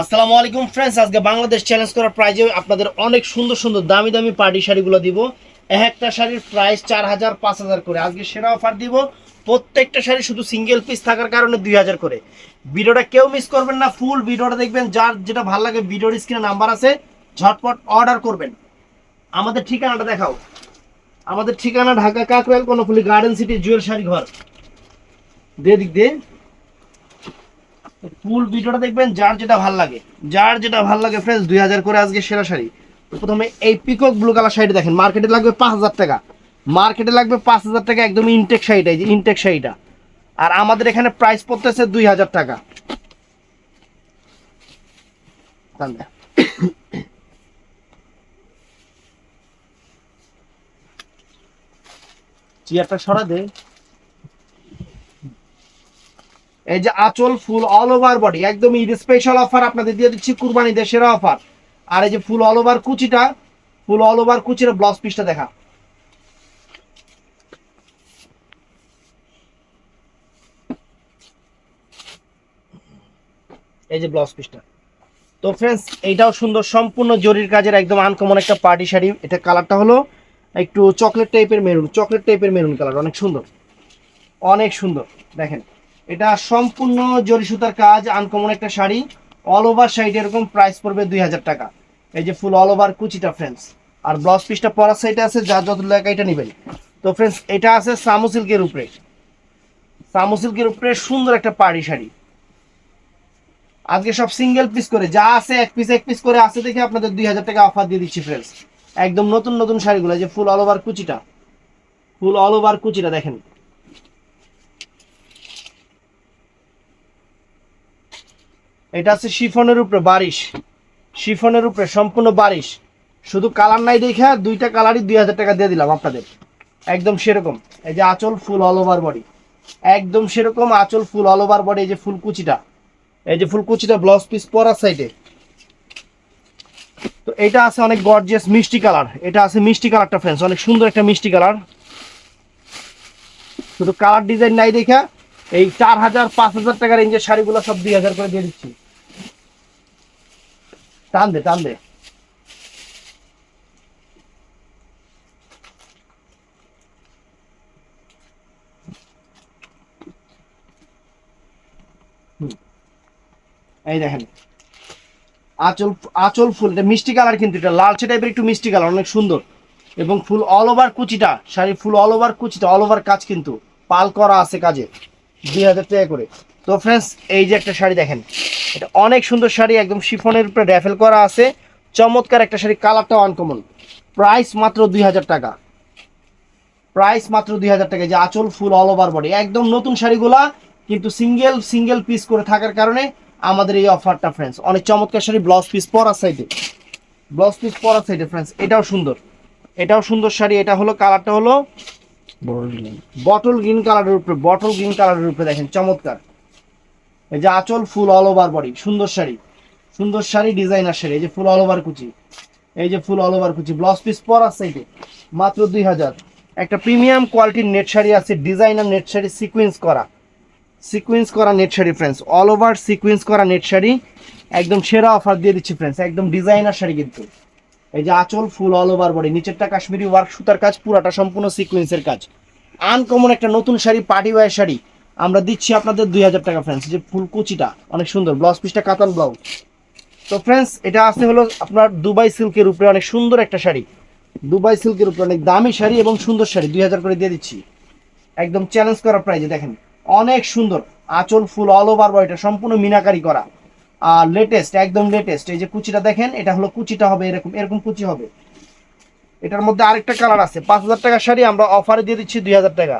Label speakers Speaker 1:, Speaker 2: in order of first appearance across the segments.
Speaker 1: আসসালামু আলাইকুম ফ্রেন্ডস আজকে বাংলাদেশ চ্যালেঞ্জ করার প্রাইজে আপনাদের অনেক সুন্দর সুন্দর দামি দামি পার্টি শাড়িগুলো দিব। এক একটা শাড়ির প্রাইস চার হাজার, পাঁচ হাজার করে। আজকে সেরা অফার দিব প্রত্যেকটা শাড়ি শুধু সিঙ্গেল পিস থাকার কারণে দুই হাজার করে। ভিডিওটা কেউ মিস করবেন না ফুল ভিডিওটা দেখবেন। যার যেটা ভালো লাগে ভিডিওর স্ক্রিনে নাম্বার আছে, ঝটপট অর্ডার করবেন। আমাদের ঠিকানাটা দেখাও। আমাদের ঠিকানা Dhaka Kakrail, Karnaphuli garden city Jewel sari ঘর দিয়ে দিক দিয়ে। ফুল ভিডিওটা দেখবেন যার যেটা ভালো লাগে। যার যেটা ভালো লাগে ফ্রেন্ডস দুই হাজার করে আজকে সেরা শাড়ি। প্রথমে এই পিকক ব্লু কালার শাড়িটা দেখেন। মার্কেটে লাগবে পাঁচ হাজার টাকা। মার্কেটে লাগবে পাঁচ হাজার টাকা একদম ইনটেক শাড়িটা, এই যে ইনটেক শাড়িটা। আর আমাদের এখানে প্রাইস পড়তেছে দুই হাজার টাকা। চেয়ারটা সরা দে। এই যে আঁচল ফুল অল ওভার বডি একদম ঈদ স্পেশাল অফার আপনাদের দিয়ে দিচ্ছি কুরবানি দেশের অফার আর এই যে ফুল অল ওভার কুচিটা, ফুল অল ওভার কুচির ব্লাউজ পিসটা দেখা। এই যে ব্লাউজ পিসটা তো ফ্রেন্ডস এইটাও সুন্দর, সম্পূর্ণ জরির কাজের একদম আনকমন একটা পার্টি শাড়ি। এটা কালারটা হলো একটু চকলেট টাইপের মেরুন চকলেট টাইপের মেরুন কালার অনেক সুন্দর। অনেক সুন্দর, দেখেন। এটা সম্পূর্ণ জরি সুতার কাজ আনকমন একটা শাড়ি। অল ওভার শাড়িটা এরকম প্রাইস পড়বে দুই হাজার টাকা। এই যে ফুল অল ওভার কুচিটা ফ্রেন্ডস আর ব্লাউজ পিসটা পরার সাইডে আছে, যার যত লাগে এটা নেবেন। তো ফ্রেন্ডস এটা আছে সামু সিল্কের উপরে। সামু সিল্কের উপরে সুন্দর একটা পাড়ি শাড়ি। আজকে সব সিঙ্গেল পিস করে, যা আছে এক পিস এক পিস করে আছে দেখে আপনাদের দুই হাজার টাকা অফার দিয়ে দিচ্ছি ফ্রেন্ডস একদম নতুন নতুন শাড়িগুলো যে ফুল অল ওভার কুচিটা। ফুল অল ওভার কুচিটা, দেখেন। এটা আছে শিফনের উপরে বারিশ। শিফনের উপরে সম্পূর্ণ বারিশ। শুধু কালার নাই দেখে দুইটা কালারই দুই হাজার টাকা দিয়ে দিলাম আপনাদের। একদম সেরকম। এই যে আঁচল ফুল অল ওভার বডি একদম সেরকম আঁচল ফুল অল ওভার বডি এই যে ফুল কুচিটা। এই যে ফুল কুচিটা ব্লাউজ পিস পরার সাইডে তো এটা আছে অনেক গর্জিয়াস মিষ্টি কালার। এটা আছে মিষ্টি কালারটা ফ্রেন্ডস অনেক সুন্দর একটা মিষ্টি কালার। শুধু কালার ডিজাইন নাই দেখা এই চার হাজার, পাঁচ হাজার টাকা রেঞ্জের শাড়িগুলো সব দুই হাজার করে দিয়ে দিচ্ছি। টান দে এই দেখেন। আঁচল আঁচল ফুল, এটা মিষ্টি কালার কিন্তু, এটা লালচে টাইপের একটু মিষ্টি কালার, অনেক সুন্দর। এবং ফুল অল ওভার কুচিটা, শাড়ি ফুল অল ওভার কুচিটা অল ওভার কাজ কিন্তু, পাল করা আছে কাজে, দুই হাজার টাকা করে। তো ফ্রেন্ডস এই যে একটা শাড়ি দেখেন এটা অনেক সুন্দর শাড়ি একদম শিফনের উপরে র্যাফেল করা আছে। চমৎকার একটা শাড়ি কালারটাও আনকমন প্রাইস মাত্র দুই হাজার টাকা। প্রাইস মাত্র দুই হাজার টাকা যে আঁচল ফুল অল ওভার বডি একদম নতুন শাড়িগুলা কিন্তু সিঙ্গেল সিঙ্গেল পিস করে থাকার কারণে আমাদের এই অফারটা ফ্রেন্ডস অনেক চমৎকার শাড়ি ব্লাউজ পিস পরার সাইডে ব্লাউজ পিস পরার সাইডে ফ্রেন্ডস এটাও সুন্দর। এটাও সুন্দর শাড়ি এটা হলো কালারটা হলো বটল গ্রিন কালারের উপরে বটল গ্রিন কালারের উপরে দেখেন চমৎকার। এই যে আঁচল ফুল অল ওভার বডি সুন্দর শাড়ি সুন্দর শাড়ি ডিজাইনার শাড়ি, এই যে ফুল অল ওভার কুচি, এই যে ফুল অল ওভার কুচি ব্লাউজ পিস পরার সাইডে মাত্র দুই হাজার। একটা প্রিমিয়াম কোয়ালিটির নেট শাড়ি আছে ডিজাইনার নেট শাড়ি সিকুয়েন্স করা। সিকুয়েন্স করা net sari friends all over sequence করা নেট শাড়ি, একদম সেরা অফার দিয়ে দিচ্ছি ফ্রেন্ডস একদম ডিজাইনার শাড়ি কিন্তু। এই যে আঁচল ফুল অল ওভার বডি নিচেরটা কাশ্মীরি ওয়ার্ক সুতার কাজ, পুরাটা সম্পূর্ণ সিকুয়েন্সের কাজ। আনকমন একটা নতুন শাড়ি পার্টি ওয়ার শাড়ি। আমরা দিচ্ছি আপনাদের দুই হাজার টাকা ফ্রেন্ডস যে ফুল কুচিটা, অনেক সুন্দর ব্লাউজ পিসটা কাতান ব্লাউজ তো ফ্রেন্ডস এটা আছে হলো আপনার দুবাই সিল্কের উপরে অনেক সুন্দর একটা শাড়ি। দুবাই সিল্কের উপরে অনেক দামি শাড়ি এবং সুন্দর শাড়ি, দুই হাজার করে দিয়ে দিচ্ছি। একদম চ্যালেঞ্জ করা প্রাইজে দেখেন, অনেক সুন্দর, আঁচল ফুল অল ওভার বডিটা সম্পূর্ণ মিনাকারি করা। আর লেটেস্ট একদম লেটেস্ট এই যে কুচিটা দেখেন, এটা হলো কুচিটা হবে, এরকম এরকম কুচি হবে। এটার মধ্যে আরেকটা কালার আছে, পাঁচ হাজার টাকার শাড়ি আমরা অফারে দিয়ে দিচ্ছি দুই হাজার টাকা।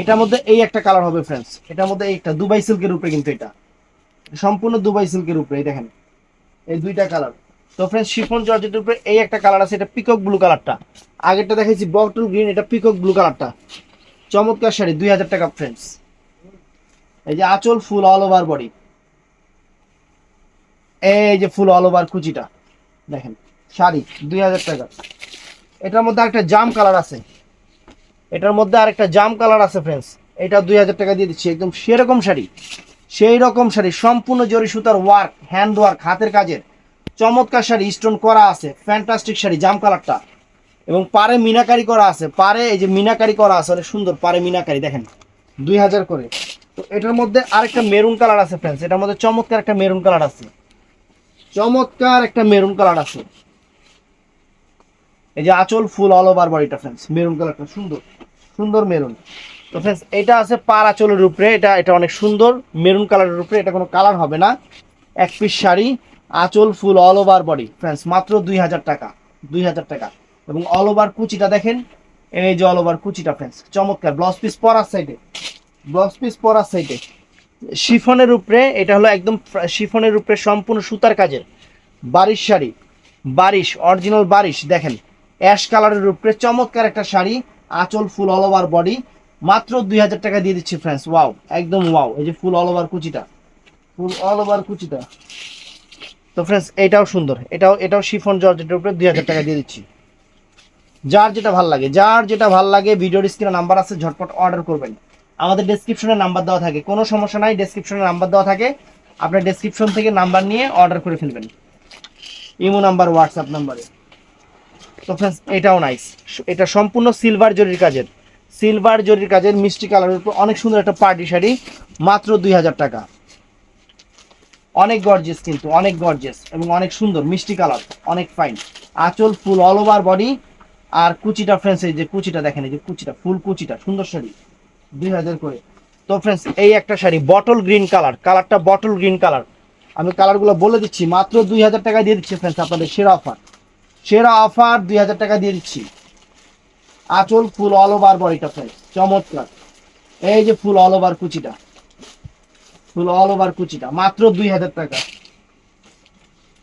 Speaker 1: এটার মধ্যে এই একটা কালার হবে ফ্রেন্ডস এটার মধ্যে এই একটা দুবাই সিল্কের উপরে কিন্তু এটা। সম্পূর্ণ দুবাই সিল্কের উপরে, এই দেখেন। এই দুইটা কালার তো ফ্রেন্ডস শিফন জর্জেটের উপরে এই একটা কালার আছে, এটা পিকক ব্লু কালারটা আগেরটা দেখাইছি বটল গ্রিন এটা পিকক ব্লু কালারটা চমৎকার শাড়ি, দুই হাজার টাকা ফ্রেন্ডস এই যে আঁচল ফুল অল ওভার বডি এই যে ফুল অল ওভার কুচিটা। দেখেন, শাড়ি, দুই হাজার টাকা। এটার মধ্যে একটা জাম কালার আছে। এটার মধ্যে আরেকটা জাম কালার আছে ফ্রেন্ডস এটা দুই হাজার টাকা দিয়ে দিচ্ছি, একদম সেরকম শাড়ি। সেই রকম শাড়ি, সম্পূর্ণ জরি সুতার ওয়ার্ক হ্যান্ড ওয়ার্ক হাতের কাজের। চমৎকার শাড়ি স্টোন করা আছে ফ্যান্টাস্টিক শাড়ি, জাম কালারটা। এবং পারে মিনাকারি করা আছে পারে এই যে মিনাকারি করা আছে, অনেক সুন্দর পারে মিনাকারি, দেখেন, দুই হাজার করে। তো এটার মধ্যে আরেকটা মেরুন কালার আছে ফ্রেন্ডস এটার মধ্যে চমৎকার একটা মেরুন কালার আছে। চমৎকার একটা মেরুন কালার আছে। এই যে আঁচল ফুল অল ওভার বডিটা ফ্রেন্ডস মেরুন কালারটা সুন্দর সুন্দর মেরুন তো ফ্রেন্ডস এটা আছে পার আঁচলের উপরে, এটা এটা অনেক সুন্দর মেরুন কালারের উপরে, এটা কোনো কালার হবে না। এক পিস শাড়ি, আঁচল full all over body friends মাত্র দুই হাজার টাকা, দুই হাজার টাকা। এবং অল ওভার কুচিটা দেখেন, এই যে অল ওভার কুচিটা ফ্রেন্ডস চমৎকার ব্লাউজ পিস পরার সাইডে ব্লাউজ পিস পরার সাইডে শিফনের উপরে, এটা হলো একদম শিফনের উপরে সম্পূর্ণ সুতার কাজের, বারিশ শাড়ি, বারিশ অরিজিনাল বারিশ, দেখেন অ্যাশ কালারের উপরে চমৎকার একটা শাড়ি, আঁচল ফুল অল ওভার বডি মাত্র দুই হাজার টাকা দিয়ে দিচ্ছি ফ্রেন্ডস ওয়াও একদম ওয়াও এই যে ফুল অল ওভার কুচিটা ফুল অল ওভার কুচিটা। তো ফ্রেন্ডস এটাও সুন্দর, এটাও এটাও শিফন জর্জেটের উপরে দুই হাজার টাকা দিয়ে দিচ্ছি। যার যেটা ভালো লাগে, যার যেটা ভালো লাগে, ভিডিওর স্ক্রিনে নাম্বার আছে, ঝটপট অর্ডার করবেন। আমাদের ডেসক্রিপশনে নাম্বার দেওয়া থাকে, কোনো সমস্যা নাই ডেসক্রিপশনে নাম্বার দেওয়া থাকে, আপনার ডেসক্রিপশন থেকে নাম্বার নিয়ে অর্ডার করে ফেলবেন। ইমো নাম্বার হোয়াটসঅ্যাপ নাম্বারে এটাও নাইস এটা সম্পূর্ণ সিলভার জরির কাজের। সিলভার জরির কাজের মিষ্টি কালারের উপর অনেক সুন্দর একটা পার্টি শাড়ি, মাত্র দুই হাজার টাকা। অনেক গর্জেস কিন্তু, অনেক গর্জেস এবং অনেক সুন্দর, মিষ্টি কালার অনেক ফাইন আঁচল ফুল অল ওভার বডি আর কুচিটা ফ্রেন্ডস এই যে কুচিটা দেখেন, এই যে কুচিটা ফুল কুচিটা, সুন্দর শাড়ি, দুই হাজার করে। তো ফ্রেন্ডস এই একটা শাড়ি বটল গ্রিন কালার কালারটা বটল গ্রিন কালার আমি কালারগুলো বলে দিচ্ছি, মাত্র দুই হাজার টাকা দিয়ে দিচ্ছি ফ্রেন্ডস আপনাদের সেরা অফার সেরা অফার দুই হাজার টাকা দিয়ে দিচ্ছি। আঁচল ফুল অল ওভার বডিটা ফ্রেন্ডস চমৎকার। এই যে ফুল অল ওভার কুচিটা ফুল অল ওভার কুচিটা, মাত্র দুই হাজার টাকা।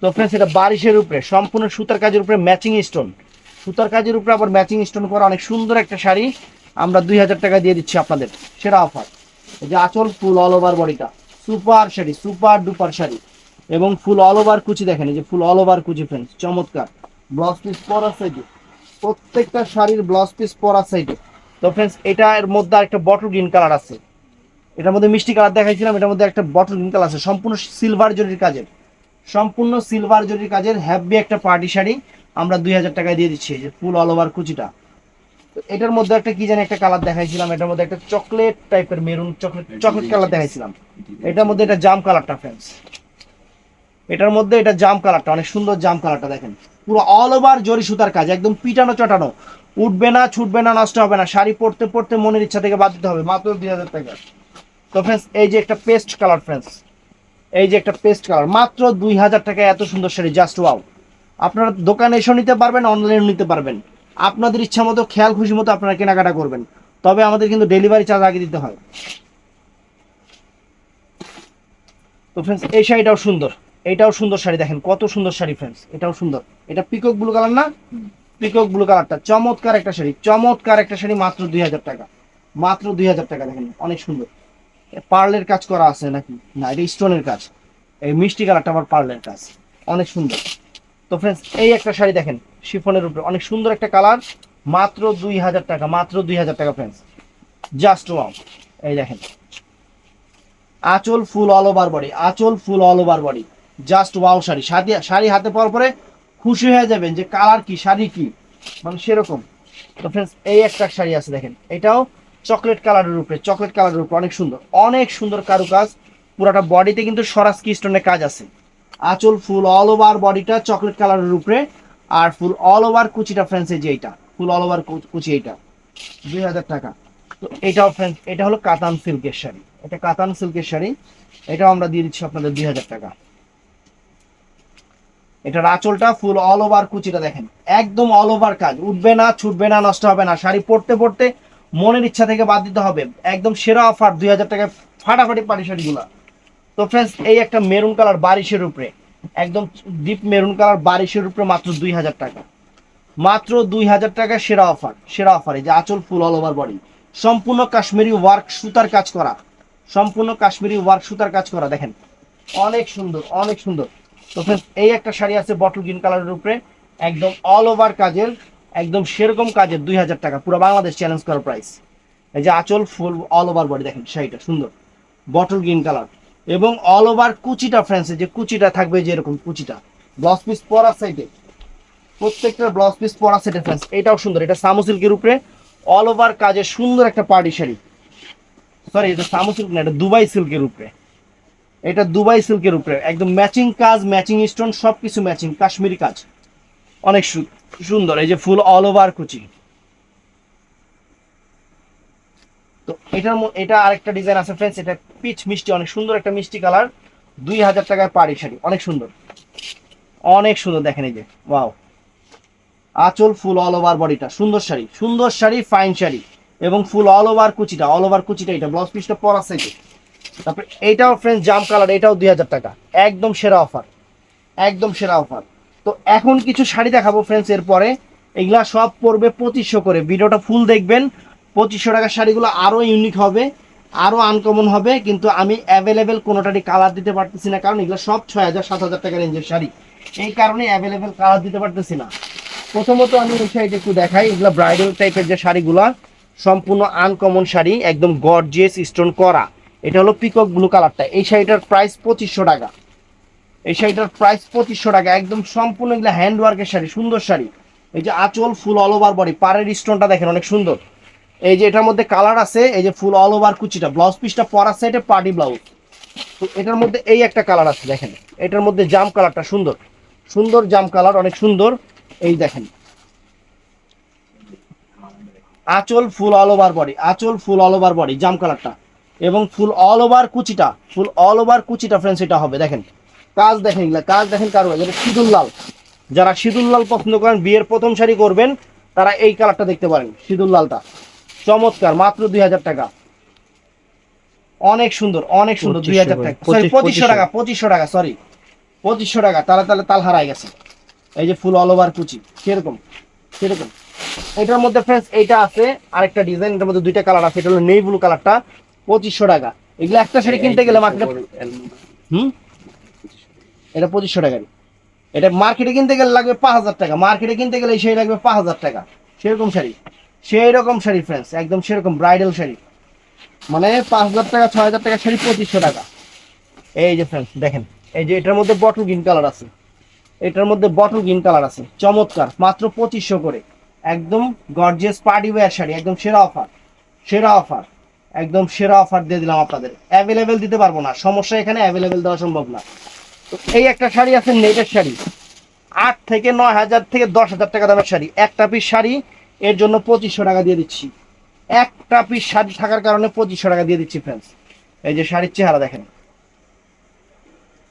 Speaker 1: তো ফ্রেন্ডস এটা বারিশের উপরে, সম্পূর্ণ সুতার কাজের উপরে ম্যাচিং স্টোন সুতার কাজের উপরে আবার ম্যাচিং স্টোন করা অনেক সুন্দর একটা শাড়ি, আমরা দুই হাজার টাকা দিয়ে দিচ্ছি আপনাদের, সেরা অফার এই যে আঁচল ফুল অল ওভার বডিটা super sari super duper sari. এবং ফুল অল ওভার কুচি দেখেন, এই যে ফুল অল ওভার কুচি ফ্রেন্ডস চমৎকার। ব্লাউজ পিস পরা সাইডে প্রত্যেকটা শাড়ির ব্লাউজ পিস পরা সাইডে তো ফ্রেন্ডস এটার মধ্যে আরেকটা বটল গ্রিন কালার আছে। এটার মধ্যে মিষ্টি কালার দেখাইছিলাম, এটার মধ্যে একটা বটল গ্রিন কালার আছে। সম্পূর্ণ সিলভার জরির কাজের। সম্পূর্ণ সিলভার জরির কাজের হ্যাভি একটা পার্টি শাড়ি আমরা দুই হাজার টাকায় দিয়ে দিচ্ছি যে ফুল অল ওভার কুচিটা। তো এটার মধ্যে একটা কি জানি একটা কালার দেখাইছিলাম, এটার মধ্যে একটা চকলেট টাইপের মেরুন চকলেট চকলেট কালার দেখাইছিলাম। এটার মধ্যে এটা জাম কালারটা ফ্রেন্ডস এটার মধ্যে এটা জাম কালারটা অনেক সুন্দর জাম কালারটা দেখেন। পুরো অল ওভার জরি সুতার কাজ, একদম পিটানো চটানো। উঠবে না, ছুটবে না, নষ্ট হবে না। শাড়ি পরতে পরতে মনের ইচ্ছা থেকে বাদ দিতে হবে, মাত্র দুই হাজার টাকা। তো ফ্রেন্ডস এই যে একটা পেস্ট কালার ফ্রেন্ডস এই যে একটা পেস্ট কালার মাত্র দুই হাজার টাকায় এত সুন্দর শাড়ি জাস্ট ওয়াও আপনারা দোকানে এসেও নিতে পারবেন অনলাইনে নিতে পারবেন। আপনাদের ইচ্ছা মতো, খেয়াল খুশি মতো আপনারা কেনাকাটা করবেন। তবে আমাদের কিন্তু ডেলিভারি চার্জ আগে দিতে হয়। তো ফ্রেন্ডস এই শাড়িটাও সুন্দর। এটাও সুন্দর শাড়ি দেখেন, কত সুন্দর শাড়ি ফ্রেন্ডস এটাও সুন্দর। এটা পিকক ব্লু কালার না? পিকক ব্লু কালারটা চমৎকার একটা শাড়ি, চমৎকার একটা শাড়ি মাত্র দুই হাজার টাকা, মাত্র দুই হাজার টাকা দেখেন, অনেক সুন্দর। পার্লের কাজ করা আছে নাকি? না, এটা স্টোনের কাজ। এই মিষ্টি কালারটা আবার পার্লের কাজ, অনেক সুন্দর। তো ফ্রেন্ডস এই একটা শাড়ি দেখেন, শিফনের উপরে, অনেক সুন্দর একটা কালার মাত্র দুই হাজার টাকা, মাত্র দুই হাজার টাকা ফ্রেন্ডস জাস্ট ওয়াও এই দেখেন। আঁচল ফুল অল ওভার বডি আঁচল full all over body just wow sari. Sari sari হাতে পাওয়ার পরে খুশি হয়ে যাবেন যে কালার কি, শাড়ি কি। মানে সেরকম। তো ফ্রেন্ডস এই একটা শাড়ি আছে দেখেন। এটাও চকলেট কালারের উপরে চকলেট কালারের উপরে। অনেক সুন্দর। অনেক সুন্দর কারুকাজ। পুরাটা বডিতে কিন্তু সরাসকি স্টোনের কাজ আছে। আঁচল ফুল অল ওভার বডিটা চকলেট কালারের উপরে। আর ফুল অল ওভার কুচিটা ফ্রেন্ডস এই যে এইটা। ফুল অল ওভার কুচি এইটা। দুই হাজার টাকা। তো এটাও ফ্রেন্ডস এটা হলো কাতান সিল্কের শাড়ি। এটা কাতান সিল্কের শাড়ি। এটাও আমরা দিয়ে দিচ্ছি আপনাদের দুই হাজার টাকা। এটার আঁচলটা ফুল অল ওভার কুচিটা দেখেন। একদম অল ওভার কাজ। উঠবে না, ছুটবে না, নষ্ট হবে না। শাড়ি পরতে পরতে মনের ইচ্ছা থেকে বাদ দিতে হবে। একদম সেরা অফার দুই হাজার টাকায় ফাটাফাটি পাটি শাড়িগুলা। তো ফ্রেন্ডস এই একটা মেরুন কালার বারিশের উপরে, একদম ডিপ মেরুন কালার বারিশের উপরে মাত্র দুই হাজার টাকা। মাত্র দুই হাজার টাকা সেরা অফার সেরা অফার এই যে আঁচল ফুল অল ওভার বডি সম্পূর্ণ কাশ্মীরি ওয়ার্ক সুতার কাজ করা। সম্পূর্ণ কাশ্মীরি ওয়ার্ক সুতার কাজ করা। দেখেন, অনেক সুন্দর অনেক সুন্দর। তো ফ্রেন্ডস এই একটা শাড়ি আছে বটল গ্রিন কালারের উপরে, একদম অল ওভার কাজের, একদম সেরকম কাজের দুই হাজার টাকা, পুরো বাংলাদেশ চ্যালেঞ্জ করার প্রাইস এই যে আঁচল ফুল অল ওভার বডি দেখেন শাড়িটা, সুন্দর। বটল গ্রিন কালার এবং অল ওভার কুচিটা ফ্রেন্সে যে কুচিটা থাকবে যে এরকম কুচিটা। ব্লাউজ পিস পরা সাইডে প্রত্যেকটা ব্লাউজ পিস পরা সেটে ফ্রেন্স এটাও সুন্দর, এটা সামু সিল্কের উপরে। অল ওভার কাজে সুন্দর একটা পার্টি শাড়ি। সরি এটা সামু সিল্ক না, এটা দুবাই সিল্কের উপরে। এটা দুবাই সিল্কের উপরে। একদম ম্যাচিং কাজ ম্যাচিং স্টোন সব কিছু ম্যাচিং কাশ্মীরি কাজ। অনেক সুন্দর, এই যে ফুল অল ওভার কুচি। তো এটার এটা আরেকটা ডিজাইন আছে ফ্রেন্ডস এটা পিচ মিষ্টি, অনেক সুন্দর একটা মিষ্টি কালার দুই হাজার টাকায় পাড়ি শাড়ি অনেক সুন্দর। অনেক সুন্দর, দেখেন এই যে ওয়াও আঁচল ফুল অল ওভার বডিটা সুন্দর শাড়ি সুন্দর শাড়ি ফাইন শাড়ি। এবং ফুল অল ওভার কুচিটা অল ওভার কুচিটা, এটা ব্লাউজ পিসটা পরা সাইজে তারপরে এইটাও ফ্রেন্ডস জাম কালার এটাও দুই হাজার টাকা। একদম সেরা অফার একদম সেরা অফার তো এখন কিছু শাড়ি দেখাবো ফ্রেন্ডস এরপরে। এগুলা সব পড়বে পঁচিশশো করে। ভিডিওটা ফুল দেখবেন। পঁচিশশো টাকার শাড়িগুলো আরও ইউনিক হবে আরও আনকমন হবে, কিন্তু আমি অ্যাভেলেবেল কোনোটারই কালার দিতে পারতেছি না, কারণ এগুলো সব ছয় হাজার, সাত হাজার টাকা রেঞ্জের শাড়ি। এই কারণে অ্যাভেলেবেল কালার দিতে পারতেছি না। প্রথমত আমি এই শাড়িটা একটু দেখাই। এগুলো ব্রাইডাল টাইপের যে শাড়িগুলো, সম্পূর্ণ আনকমন শাড়ি, একদম গর্জিয়াস স্টোন করা। এটা হলো পিকক ব্লু কালারটা এই শাড়িটার প্রাইস পঁচিশশো টাকা। এই শাড়িটার প্রাইস পঁচিশশো টাকা। একদম সম্পূর্ণ এগুলো হ্যান্ড ওয়ার্কের শাড়ি, সুন্দর শাড়ি। এই যে আঁচল ফুল অল ওভার বডি পাড়ের স্টোনটা দেখেন অনেক সুন্দর। এই যে এটার মধ্যে কালার আছে, এই যে ফুল অল ওভার কুচিটা ব্লাউজ পিসটা পরার সাইডে পার্টি ব্লাউজ তো এটার মধ্যে এই একটা কালার আছে, দেখেন। এটার মধ্যে জাম কালারটা সুন্দর। সুন্দর জাম কালার অনেক সুন্দর। এই দেখেন। আঁচল ফুল অল ওভার বডি আঁচল ফুল অল ওভার বডি জাম কালারটা এবং ফুল অল ওভার কুচিটা ফুল অল ওভার কুচিটা ফ্রেন্ডস এটা হবে। দেখেন কাজ দেখেন এগুলা কাজ দেখেন কারও যেটা সিঁদুর লাল। যারা সিঁদুর লাল পছন্দ করেন বিয়ের প্রথম শাড়ি করবেন তারা এই কালারটা দেখতে পারেন সিঁদুর লালটা। চমৎকার মাত্র দুই হাজার টাকা। অনেক সুন্দর অনেক সুন্দর দুই হাজার টাকা। সরি পঁচিশশো টাকা পঁচিশশো। টাকা সরি পঁচিশশো টাকা তাহলে তাহলে তাল হারাই গেছে। এই যে ফুল অল ওভার কুচি সেরকম সেরকম। এটার মধ্যে ফ্রেন্ডস এইটা আছে আরেকটা ডিজাইন এটার মধ্যে দুইটা কালার আছে এটা হলো নেই ব্লু কালারটা পঁচিশশো টাকা। এগুলো একটা শাড়ি কিনতে গেলে মার্কেটে হুম? এটা পঁচিশশো টাকার এটা মার্কেটে কিনতে গেলে লাগবে পাঁচ হাজার টাকা। মার্কেটে কিনতে গেলে সেই লাগবে পাঁচ হাজার টাকা। সেরকম শাড়ি। সেই রকম শাড়ি ফ্রেন্ডস একদম সেরকম ব্রাইডাল শাড়ি। মানে পাঁচ হাজার টাকা ছয় হাজার টাকা শাড়ি পঁচিশশো টাকা। এই যে ফ্রেন্ডস দেখেন। এই যে এটার মধ্যে বটল গ্রিন কালার আছে। এটার মধ্যে বটল গ্রিন কালার আছে। চমৎকার। মাত্র পঁচিশশো করে। একদম গর্জিয়াস পার্টি ওয়্যার শাড়ি একদম সেরা অফার সেরা অফার একদম সেরা অফার দিয়ে দিলাম আপনাদের। অ্যাভেলেবেল দিতে পারব না। সমস্যা এখানে অ্যাভেলেবেল দেওয়া সম্ভব না। তো এই একটা শাড়ি আছে নেটের শাড়ি। আট থেকে নয় হাজার থেকে দশ হাজার টাকা দামের শাড়ি। একটা পিস শাড়ি, এর জন্য পঁচিশশো টাকা দিয়ে দিচ্ছি। একটা পিস শাড়ি থাকার কারণে পঁচিশশো টাকা দিয়ে দিচ্ছি ফ্রেন্ডস এই যে শাড়ির চেহারা দেখেন।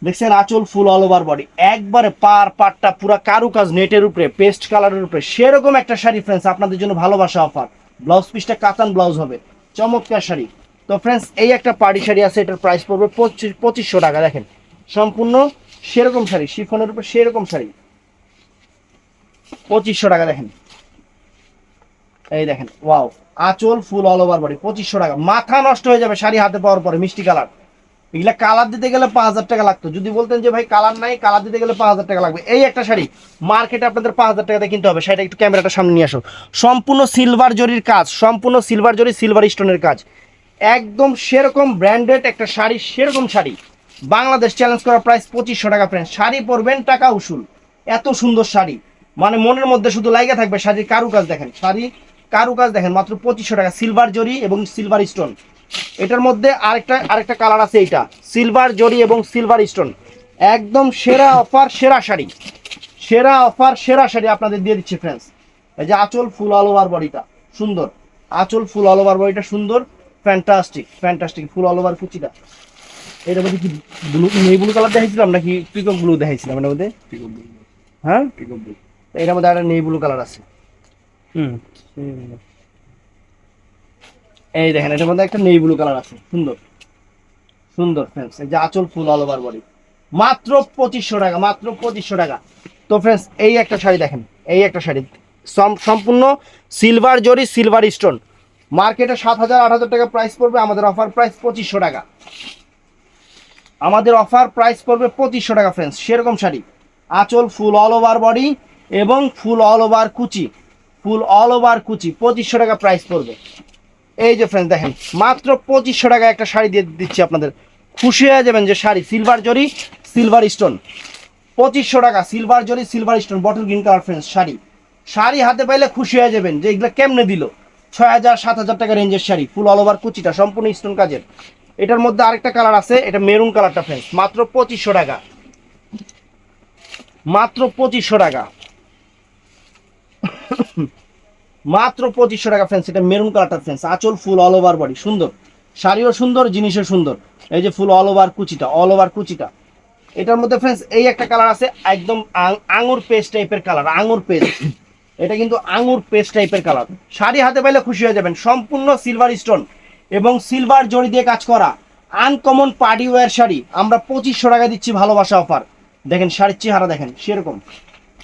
Speaker 1: দেখছেন? আঁচল ফুল অল ওভার বডি একবারে পার পাটটা, পুরা কারুকাজ নেটের উপরে পেস্ট কালারের উপরে। সেরকম একটা শাড়ি ফ্রেন্ডস আপনাদের জন্য ভালোবাসা অফার ব্লাউজ পিসটা কাতান ব্লাউজ হবে। চমৎকার শাড়ি। তো ফ্রেন্ডস এই একটা পার্টি শাড়ি আছে, এটার প্রাইস পড়বে পঁচিশ পঁচিশশো টাকা, দেখেন। সম্পূর্ণ সেরকম শাড়ি, শিফনের উপর সেরকম শাড়ি। পঁচিশশো টাকা, দেখেন। এই দেখেন ওয়াও আঁচল ফুল অল ওভার বাড়ি পঁচিশশো টাকা। মাথা নষ্ট হয়ে যাবে শাড়ি হাতে পাওয়ার পরে, মিষ্টি কালার। এগুলা কালার দিতে গেলে পাঁচ হাজার টাকা লাগতো। যদি বলতেন যে ভাই কালার নাই কালার দিতে গেলে পাঁচ হাজার টাকা লাগবে। এই একটা শাড়ি মার্কেটে আপনাদের পাঁচ হাজার টাকাতে কিনতে হবে। সেটা একটু ক্যামেরাটা সামনে নিয়ে আসো। সম্পূর্ণ সিলভার জরির কাজ, সম্পূর্ণ সিলভার জরি সিলভার স্টোনের কাজ। একদম সেরকম ব্র্যান্ডেড একটা শাড়ি, সেরকম শাড়ি। বাংলাদেশ চ্যালেঞ্জ করা প্রাইস পঁচিশশো টাকা ফ্রেন্ড শাড়ি পরবেন টাকা উসুল। এত সুন্দর শাড়ি। মানে মনের মধ্যে শুধু লাইগা থাকবে শাড়ির কারুকাজ দেখেন। শাড়ি কারুকাজ দেখেন, মাত্র পঁচিশশো টাকা সিলভার জরি এবং সিলভার স্টোন এটার মধ্যে আরেকটা আরেকটা কালার আছে এইটা। সিলভার জরি এবং সিলভার স্টোন একদম সেরা অফার সেরা শাড়ি। সেরা অফার সেরা শাড়ি আপনাদের দিয়ে দিচ্ছি ফ্রেন্ডস এই যে আঁচল ফুল অল ওভার বডিটা সুন্দর। আঁচল ফুল অল ওভার বডিটা সুন্দর fantastic fantastic full all over কুচিটা। এটার মধ্যে কি ব্লু নেই ব্লু কালার দেখাইছিলাম নাকি পিকক ব্লু দেখাইছিলাম এটার মধ্যে? হ্যাঁ? পিকক ব্লু এটার মধ্যে একটা নেই ব্লু কালার আছে।
Speaker 2: হুম।
Speaker 1: এই দেখেন, এটার মধ্যে একটা নেই ব্লু কালার আছে। সুন্দর। সুন্দর ফ্রেন্ডস এই যে আঁচল ফুল অল ওভার বডি মাত্র পঁচিশশো টাকা, মাত্র পঁচিশশো টাকা। তো ফ্রেন্ডস এই একটা শাড়ি দেখেন, এই একটা শাড়ি। সম্পূর্ণ সিলভার জরি সিলভার স্টোন মার্কেটে সাত হাজার, আট হাজার টাকা প্রাইস পড়বে, আমাদের অফার প্রাইস পঁচিশশো টাকা। আমাদের অফার প্রাইস পড়বে পঁচিশশো টাকা ফ্রেন্ডস সেরকম শাড়ি। আঁচল ফুল অল ওভার বডি এবং ফুল অল ওভার কুচি। ফুল অল ওভার কুচি। পঁচিশশো টাকা প্রাইস পড়বে। এই যে ফ্রেন্ডস দেখেন, মাত্র পঁচিশশো টাকা একটা শাড়ি দিয়ে দিচ্ছি আপনাদের। খুশি হয়ে যাবেন যে sari silver zari silver stone পঁচিশশো টাকা silver zari silver stone bottle green colour friends sari. Sari হাতে পাইলে খুশি হয়ে যাবেন যে এগুলো কেমনে দিল? ছয় হাজার, সাত হাজার টাকা রেঞ্জের শাড়ি ফুল অল ওভার কুচিটা, সম্পূর্ণ স্টোন কাজের। এটার মধ্যে আরেকটা কালার আছে, এটা মেরুন কালারটা ফ্রেন্ডস মাত্র পঁচিশশো টাকা। মাত্র পঁচিশশো টাকা। মাত্র পঁচিশশো টাকা ফ্রেন্ডস এটা মেরুন কালারটা ফ্রেন্ডস আঁচল ফুল অল ওভার বডি সুন্দর। শাড়িও সুন্দর, জিনিসও সুন্দর। এই যে ফুল অল ওভার কুচিটা অল ওভার কুচিটা। এটার মধ্যে ফ্রেন্ডস এই একটা কালার আছে, একদম আঙুর পেস্ট টাইপের কালার আঙুর পেস্ট এটা কিন্তু আঙুর পেস্ট টাইপের কালার শাড়ি হাতে পাইলে খুশি হয়ে যাবেন, সম্পূর্ণ সিলভার স্টোন এবং সিলভার জড়ি দিয়ে কাজ করা আনকমন পার্টি ওয়্যার শাড়ি। আমরা পঁচিশশো টাকা দিচ্ছি ভালোবাসা অফার দেখেন, শাড়ির চেহারা দেখেন, সেরকম।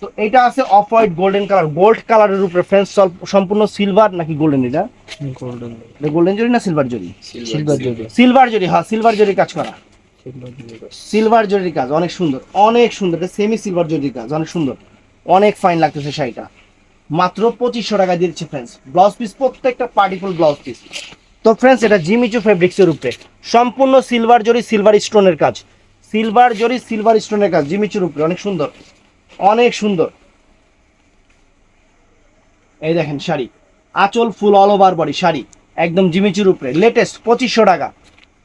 Speaker 1: তো এটা আছে off white golden colour. Gold কালারের উপরে ফ্রেন্ডস সম্পূর্ণ সিলভার নাকি গোল্ডেন এটা?
Speaker 2: গোল্ডেন।
Speaker 1: গোল্ডেন জরি না silver zari?
Speaker 2: Silver zari.
Speaker 1: Silver জরি হ্যাঁ সিলভার জরি কাজ করা।
Speaker 2: সিলভার
Speaker 1: জরির কাজ অনেক সুন্দর অনেক সুন্দর। সেমি সিলভার জরির কাজ অনেক সুন্দর। অনেক ফাইন লাগতেছে শাড়িটা। মাত্র পঁচিশশো টাকা দিচ্ছে ফ্রেন্ডস ব্লাউজ পিস প্রত্যেকটা পার্টিফুল ব্লাউজ পিস তো ফ্রেন্ডস এটা জিমিচু ফেব্রিক্সের উপরে। সম্পূর্ণ সিলভার জরি সিলভার স্টোনের কাজ। সিলভার জরি সিলভার স্টোনের কাজ জিমিচুর উপরে অনেক সুন্দর। অনেক সুন্দর। এই দেখেন শাড়ি। আঁচল full all over body sari. একদম জিমিচুর উপরে। লেটেস্ট পঁচিশশো টাকা।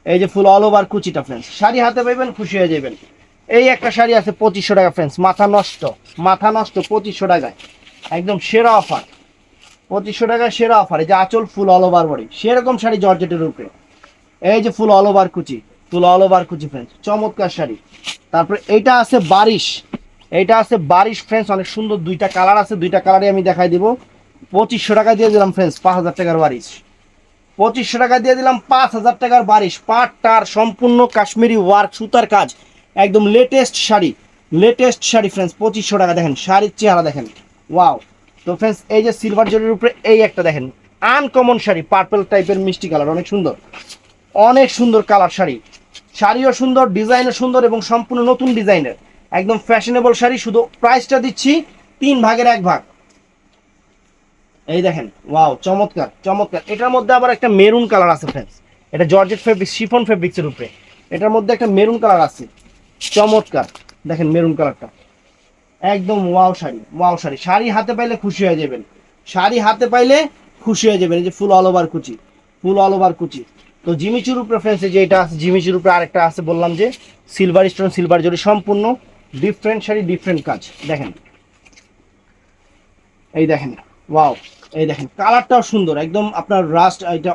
Speaker 1: এই যে ফুল অল ওভার কুচিটা ফ্রেন্ডস শাড়ি হাতে পাইবেন, খুশি হয়ে যাবেন। এই একটা শাড়ি আছে পঁচিশশো টাকা ফ্রেন্ডস মাথা নষ্ট। মাথা নষ্ট পঁচিশশো টাকায়। একদম সেরা অফার পঁচিশশো টাকায় সেরা অফার এই যে আঁচল ফুল অল ওভার বডি সেরকম শাড়ি জর্জেটের উপরে। এই যে ফুল অল ওভার কুচি। ফুল অল ওভার কুচি ফ্রেন্ডস চমৎকার শাড়ি। তারপরে এইটা আছে বারিশ। এইটা আছে বারিশ ফ্রেন্ডস অনেক সুন্দর দুইটা কালার আছে, দুইটা কালারই আমি দেখাই দিব। পঁচিশশো টাকা দিয়ে দিলাম ফ্রেন্স পাঁচ হাজার টাকার বারিশ। পঁচিশশো টাকা দিয়ে দিলাম পাঁচ হাজার টাকার বারিশ। পাট টার সম্পূর্ণ কাশ্মীরি ওয়ার্ক সুতার কাজ, একদম latest sari. Latest sari friends পঁচিশশো টাকা দেখেন, শাড়ির চেহারা দেখেন। ওয়াও তো ফ্রেন্ডস এই যে সিলভার জরির উপরে এই একটা দেখেন আনকমন শাড়ি পার্পল টাইপের মিষ্টি কালার অনেক সুন্দর। অনেক সুন্দর কালার শাড়ি। শাড়িও সুন্দর ডিজাইনও সুন্দর এবং সম্পূর্ণ নতুন ডিজাইনের একদম ফ্যাশনেবল শাড়ি, শুধু প্রাইসটা দিচ্ছি তিন ভাগের এক ভাগ। এই দেখেন ওয়াও চমৎকার চমৎকার। এটার মধ্যে আবার একটা মেরুন কালার আছে ফ্রেন্ডস এটা জর্জেট ফেব্রিক শিফন ফেব্রিক্সের উপরে। এটার মধ্যে একটা মেরুন কালার আছে। চমৎকার। দেখেন মেরুন কালারটা একদম ওয়াও শাড়ি ওয়াও শাড়ি। শাড়ি হাতে পাইলে খুশি হয়ে যাবেন। শাড়ি হাতে পাইলে খুশি হয়ে যাবেন। এই যে ফুল অল ওভার কুচি, ফুল অল ওভার কুচি। তো জিমিচুর উপরে ফ্রেন্ডস যে এটা আছে, জিমিচুর উপরে আরেকটা আছে, বললাম যে সিলভার স্টোন সিলভার জরি সম্পূর্ণ ডিফারেন্ট শাড়ি ডিফারেন্ট কাজ। দেখেন। এই দেখেন ওয়াও এই দেখেন, কালারটাও সুন্দর। একদম আপনার রাস্ট এটা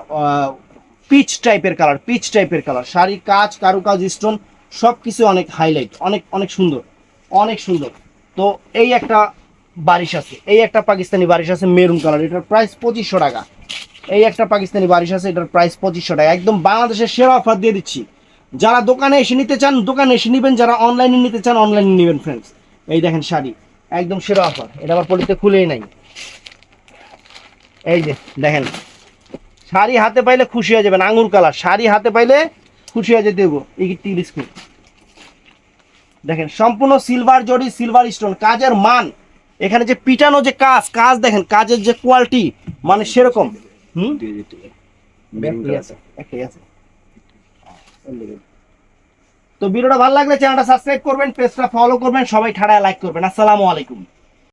Speaker 1: পিচ টাইপের কালার পিচ টাইপের কালার শাড়ির কাজ, কারুকাজ স্টোন সব কিছু অনেক হাইলাইট অনেক অনেক সুন্দর অনেক সুন্দর। তো এই একটা বারিশ আছে, এই একটা পাকিস্তানি বারিশ আছে মেরুন কালার এটার প্রাইস পঁচিশশো টাকা। এই একটা পাকিস্তানি বারিশ আছে, এটার প্রাইস পঁচিশশো টাকা। একদম বাংলাদেশের সেরা অফার দিয়ে দিচ্ছি। যারা দোকানে এসে নিতে চান দোকানে এসে নেবেন। যারা অনলাইনে নিতে চান অনলাইনে নেবেন ফ্রেন্ডস এই দেখেন শাড়ি একদম সেরা অফার এটা আবার পলিতে খুলেই নাই। এই যে দেখেন। শাড়ি হাতে পাইলে খুশি হয়ে যাবেন আঙুর কালার। শাড়ি হাতে পাইলে খুশি হয়ে যেতে দেবো স্ক্রিন দেখেন সম্পূর্ণ সিলভার জড়ি সিলভার স্টোন কাজের মান এখানে যে পিটানো যে কাজ কাজ দেখেন কাজের যে কোয়ালিটি মানে সেরকম। হুম? একটাই আছে। তো ভিডিওটা ভালো লাগলে চ্যানেলটা সাবস্ক্রাইব করবেন, পেজটা ফলো করবেন, সবাই ঠাড়ায় লাইক করবেন। আসসালামু আলাইকুম।